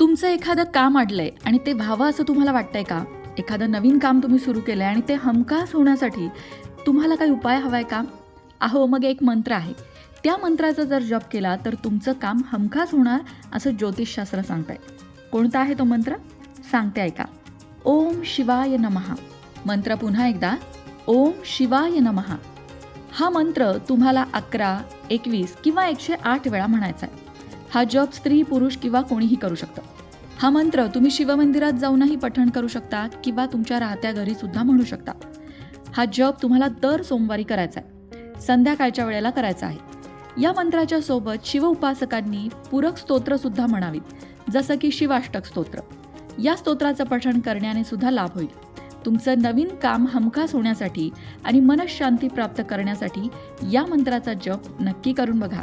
तुमचं एखादं काम अडलंय आणि ते व्हावं असं तुम्हाला वाटतंय का? एखादं नवीन काम तुम्ही सुरू केलंय आणि ते हमखास होण्यासाठी तुम्हाला काही उपाय हवाय का? अहो मग एक मंत्र आहे. त्या मंत्राचा जर जप केला तर तुमचं काम हमखास होणार असं ज्योतिषशास्त्र सांगतंय. कोणता आहे तो मंत्र? सांगते ऐका. ओम शिवाय नमहा मंत्र पुन्हा एकदा. ओम शिवाय नमहा हा मंत्र तुम्हाला अकरा एकवीस किंवा एकशे आठ वेळा म्हणायचा आहे हा जप स्त्री पुरुष किंवा कोणीही करू शकतं. हा मंत्र तुम्ही शिवमंदिरात जाऊनही पठण करू शकता किंवा तुमच्या राहत्या घरी सुद्धा म्हणू शकता. हा जप तुम्हाला दर सोमवारी करायचा आहे. संध्याकाळच्या वेळेला करायचा आहे. या मंत्राच्या सोबत शिव उपासकांनी पूरक स्तोत्र सुद्धा म्हणावीत जसं की शिवाष्टक स्तोत्र. या स्तोत्राचं पठण करण्याने सुद्धा लाभ होईल. तुमचं नवीन काम हमखास होण्यासाठी आणि मनशांती प्राप्त करण्यासाठी या मंत्राचा जप नक्की करून बघा.